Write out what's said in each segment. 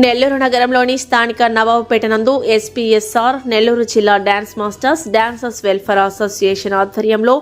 నెల్లూరు నగరంలోని స్థానిక నవాబుపేట నందు ఎస్పీఎస్ఆర్ నెల్లూరు జిల్లా dance masters dancers welfare association ఆధ్వర్యంలో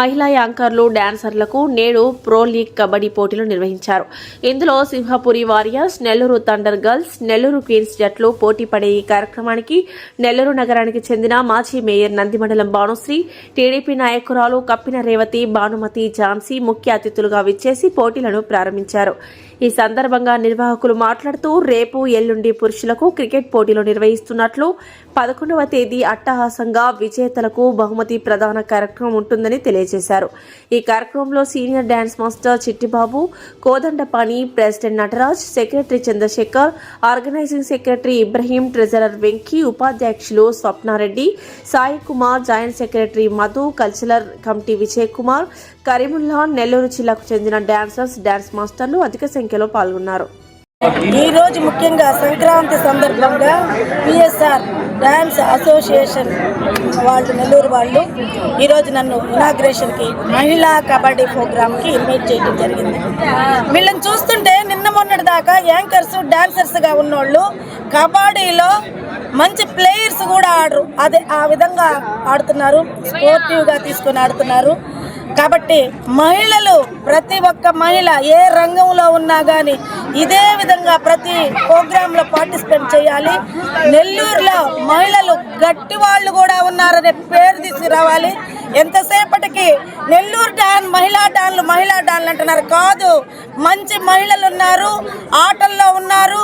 మహిళా యాంకర్లు డాన్సర్లకు నేడు ప్రో లీగ్ కబడ్డీ పోటీలు నిర్వహించారు. ఇందులో Simhapuri Warriors Nellore Thunder Girls Nellore Queens జట్లు పోటీ పడే ఈ కార్యక్రమానికి నెల్లూరు నగరానికి చెందిన మాజీ మేయర్ నందిమండలం భానుశ్రీ టీడీపీ నాయకురాలు కప్పిన రేవతి భానుమతి ఝాన్సీ ముఖ్య అతిథులుగా విచ్చేసి పోటీలను ప్రారంభించారు. ఈ సందర్భంగా నిర్వాహకులు మాట్లాడుతూ రేపు ఎల్లుండి పురుషులకు క్రికెట్ పోటీలు నిర్వహిస్తున్నట్లు పదకొండవ తేదీ అట్టహాసంగా విజేతలకు బహుమతి ప్రదాన కార్యక్రమం ఉంటుందని తెలియజేశారు. ఈ కార్యక్రమంలో senior dance master Chittibabu Kodandapani president Nataraj secretary Chandrasekhar organizing secretary Ibrahim treasurer Venky ఉపాధ్యక్షులు Swapna Reddy Sai Kumar joint secretary Madhu cultural committee Vijay Kumar Karimulla Nellore జిల్లాకు చెందిన డాన్సర్స్ డాన్స్ మాస్టర్లు అధిక సంఖ్య సంఖ్యలో పాల్గొన్నారు. ఈ రోజు ముఖ్యంగా సంక్రాంతి సందర్భంగా పిఎస్ఆర్ డ్యాన్స్ అసోసియేషన్ వాళ్ళు నెల్లూరు వాళ్ళు ఈరోజు నన్ను ఇనాగ్రేషన్కి మహిళా కబడ్డీ ప్రోగ్రామ్కి ఇన్వైట్ చేయడం జరిగింది. వీళ్ళని చూస్తుంటే నిన్న మొన్నటి దాకా యాంకర్స్ డాన్సర్స్గా ఉన్నోళ్ళు కబడ్డీలో మంచి ప్లేయర్స్ కూడా ఆడరు. అదే ఆ విధంగా ఆడుతున్నారు స్పోర్టివ్గా తీసుకొని ఆడుతున్నారు. కాబట్టి మహిళలు ప్రతి ఒక్క మహిళ ఏ రంగంలో ఉన్నా కానీ ఇదే విధంగా ప్రతి ప్రోగ్రాంలో పార్టిసిపేట్ చేయాలి. నెల్లూరులో మహిళలు గట్టి వాళ్ళు కూడా ఉన్నారనే పేరు తీసుకురావాలి ఎంతసేపటికి నెల్లూరు డాన్ మహిళా డాన్లు మహిళా డాన్లు అంటున్నారు కాదు. మంచి మహిళలు ఉన్నారు ఆటల్లో ఉన్నారు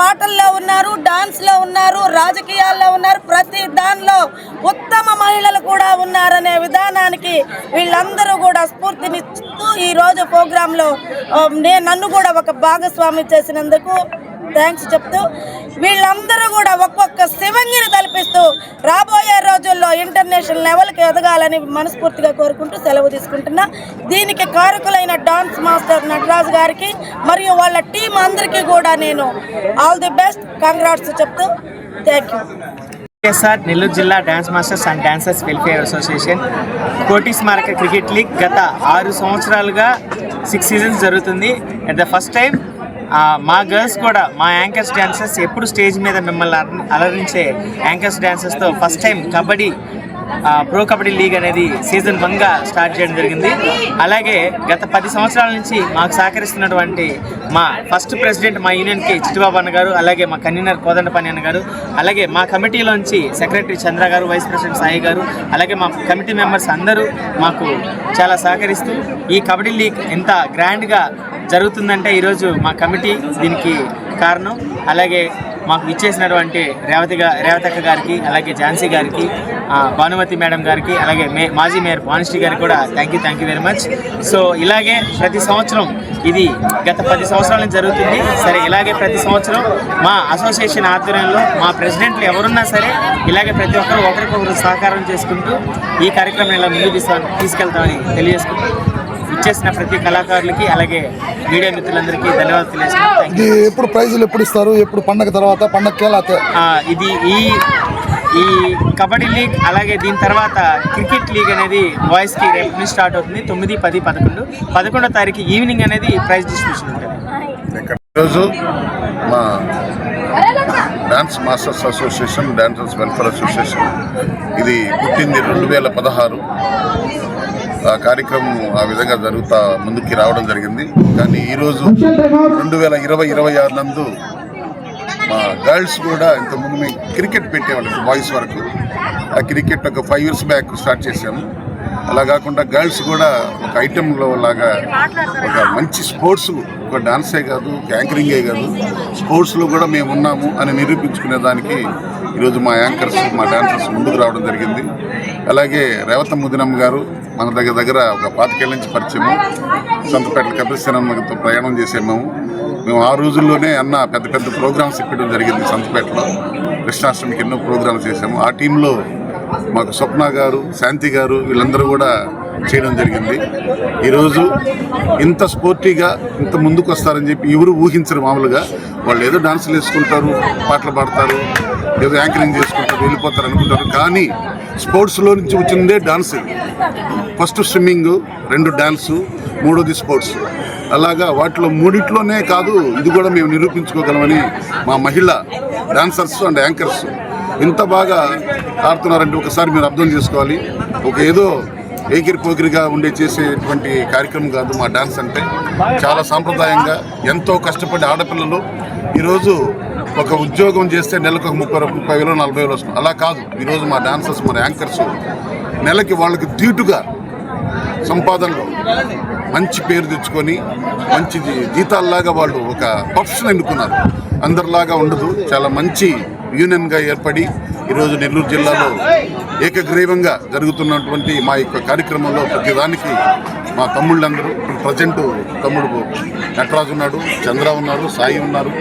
పాటల్లో ఉన్నారు డాన్స్లో ఉన్నారు రాజకీయాల్లో ఉన్నారు. ప్రతి దానిలో ఉత్తమ మహిళలు కూడా ఉన్నారనే విధానానికి వీళ్ళందరూ అందరూ కూడా స్ఫూర్తినిస్తూ ఈ రోజు ప్రోగ్రాంలో నేను నన్ను కూడా ఒక భాగస్వామి చేసినందుకు థ్యాంక్స్ చెప్తూ వీళ్ళందరూ కూడా ఒక్కొక్క శివంగిని తలపిస్తూ రాబోయే రోజుల్లో ఇంటర్నేషనల్ లెవెల్కి ఎదగాలని మనస్ఫూర్తిగా కోరుకుంటూ సెలవు తీసుకుంటున్నా. దీనికి కారకులైన డాన్స్ మాస్టర్ నటరాజు గారికి మరియు వాళ్ళ టీం అందరికీ కూడా నేను ఆల్ ది బెస్ట్. కంగ్రాట్స్ చెప్తూ థ్యాంక్ యూ వైఎస్ఆర్ నెల్లూరు జిల్లా dance masters and dancers welfare association Koti స్మారక క్రికెట్ లీగ్ గత ఆరు సంవత్సరాలుగా సిక్స్ సీజన్స్ జరుగుతుంది. అట్ ద ఫస్ట్ టైం మా గర్ల్స్ కూడా మా యాంకర్స్ డాన్సర్స్ ఎప్పుడు స్టేజ్ మీద మిమ్మల్ని అలరించే anchors డాన్సర్స్తో first time kabaddi pro kabaddi league అనేది సీజన్ వన్గా స్టార్ట్ చేయడం జరిగింది. అలాగే గత పది సంవత్సరాల నుంచి మాకు సహకరిస్తున్నటువంటి మా ఫస్ట్ ప్రెసిడెంట్ మా యూనియన్కి చిట్టిబాబు అన్న గారు అలాగే మా కన్వీనర్ కోదండపని అన్న గారు అలాగే మా కమిటీలోంచి సెక్రటరీ చంద్ర గారు వైస్ ప్రెసిడెంట్ సాయి గారు అలాగే మా కమిటీ మెంబర్స్ అందరూ మాకు చాలా సహకరిస్తూ ఈ కబడ్డీ లీగ్ ఎంత గ్రాండ్గా జరుగుతుందంటే ఈరోజు మా కమిటీ దీనికి కారణం. అలాగే మాకు ఇచ్చేసినటువంటి రేవతి గా రేవతక్క గారికి అలాగే ఝాన్సీ గారికి భానుమతి మేడం గారికి అలాగే మే మాజీ మేయర్ పానిశ్రీ గారికి కూడా thank you thank you very much so ఇలాగే ప్రతి సంవత్సరం ఇది గత పది సంవత్సరాల నుంచి జరుగుతుంది. సరే ఇలాగే ప్రతి సంవత్సరం మా అసోసియేషన్ ఆధ్వర్యంలో మా ప్రెసిడెంట్లు ఎవరున్నా సరే ఇలాగే ప్రతి ఒక్కరు ఒకరికొకరు సహకారం చేసుకుంటూ ఈ కార్యక్రమం ఇలా ముందు తీసుకెళ్తామని తెలియజేసుకుంటూ ఇచ్చేసిన ప్రతి కళాకారులకి అలాగే మీడియా మిత్రులందరికీ ధన్యవాదాలు తెలియజేస్తున్నాను. ఇది ఎప్పుడు ప్రైజులు ఎప్పుడు ఇస్తారు? ఎప్పుడు పండగ తర్వాత ఆ, ఇది ఈ ఈ కబడ్డీ లీగ్ అలాగే దీని తర్వాత క్రికెట్ లీగ్ అనేది బాయ్స్కి రేపు నుంచి స్టార్ట్ అవుతుంది. తొమ్మిది పది పదకొండు. పదకొండో తారీఖు ఈవినింగ్ అనేది ప్రైజ్ డిస్ట్రిబ్యూషన్ ఉంటుంది. ఈరోజు మా dance masters association dancers welfare association. ఇది పుట్టింది రెండు వేల పదహారు. ఆ కార్యక్రమం ఆ విధంగా జరుగుతా ముందుకి రావడం జరిగింది. కానీ ఈరోజు రెండు వేల ఇరవై ఇరవై ఆరు నందు మా గర్ల్స్ కూడా ఇంతకుముందు మేము క్రికెట్ పెట్టేవాళ్ళం బాయ్స్ వరకు. ఆ క్రికెట్ ఒక ఫైవ్ ఇయర్స్ బ్యాక్ స్టార్ట్ చేసాము అలా కాకుండా గర్ల్స్ కూడా ఒక ఐటెంలో లాగా ఒక మంచి స్పోర్ట్స్ ఒక డాన్సే కాదు యాంకరింగే కాదు స్పోర్ట్స్లో కూడా మేము ఉన్నాము అని నిరూపించుకునే దానికి ఈరోజు మా యాంకర్స్ మా డాన్సర్స్ ముందుకు రావడం జరిగింది. అలాగే రేవత ముదినమ్మ గారు మన దగ్గర దగ్గర ఒక పాతికేళ్ళ నుంచి పరిచయము. సొంతపేట కపిలసేనమ్మతో ప్రయాణం చేసాము మేము. ఆ రోజుల్లోనే అన్న పెద్ద పెద్ద ప్రోగ్రామ్స్ ఇప్పడం జరిగింది సంతపేటలో. కృష్ణాష్టమికి ఎన్నో ప్రోగ్రామ్స్ చేసాము ఆ టీంలో మాకు స్వప్న గారు శాంతి గారు వీళ్ళందరూ కూడా చేయడం జరిగింది. ఈరోజు ఇంత స్పోర్టీగా ఇంత ముందుకు వస్తారని చెప్పి ఎవరు ఊహించరు మామూలుగా. వాళ్ళు ఏదో డాన్సులు వేసుకుంటారు పాటలు పాడతారు ఏదో యాంకరింగ్ చేసుకుంటారు వెళ్ళిపోతారు అనుకుంటారు. కానీ స్పోర్ట్స్లో నుంచి వచ్చిందే డాన్స్ ఫస్ట్ స్విమ్మింగ్ రెండు డాన్సు మూడోది స్పోర్ట్స్ అలాగా వాటిలో మూడిట్లోనే కాదు ఇది కూడా మేము నిరూపించుకోగలమని మా మహిళ డాన్సర్స్ అండ్ యాంకర్స్ ఇంత బాగా ఆడుతున్నారంటే ఒకసారి మీరు అర్థం చేసుకోవాలి. ఒక ఏదో ఏకిరి పోకిరిగా ఉండే చేసేటువంటి కార్యక్రమం కాదు మా డాన్స్ అంటే. చాలా సాంప్రదాయంగా ఎంతో కష్టపడి ఆడపిల్లలు ఈరోజు ఒక ఉద్యోగం చేస్తే నెలకు ఒక ముప్పై ముప్పై వేలు నలభై వేలు వస్తుంది. అలా కాదు. ఈరోజు మా డాన్సర్స్ మన యాంకర్స్ నెలకి వాళ్ళకి ధీటుగా సంపాదనలో మంచి పేరు తెచ్చుకొని మంచి జీతాల్లాగా వాళ్ళు ఒక ప్రొఫెషన్ ఎన్నుకున్నారు. అందరిలాగా ఉండదు. చాలా మంచి యూనియన్గా ఏర్పడి ఈరోజు నెల్లూరు జిల్లాలో ఏకగ్రీవంగా జరుగుతున్నటువంటి మా యొక్క కార్యక్రమంలో ప్రతిదానికి మా తమ్ముళ్ళందరూ ఇప్పుడు ప్రజెంట్ తమ్ముడు నటరాజు ఉన్నాడు చంద్ర ఉన్నారు సాయి ఉన్నారు.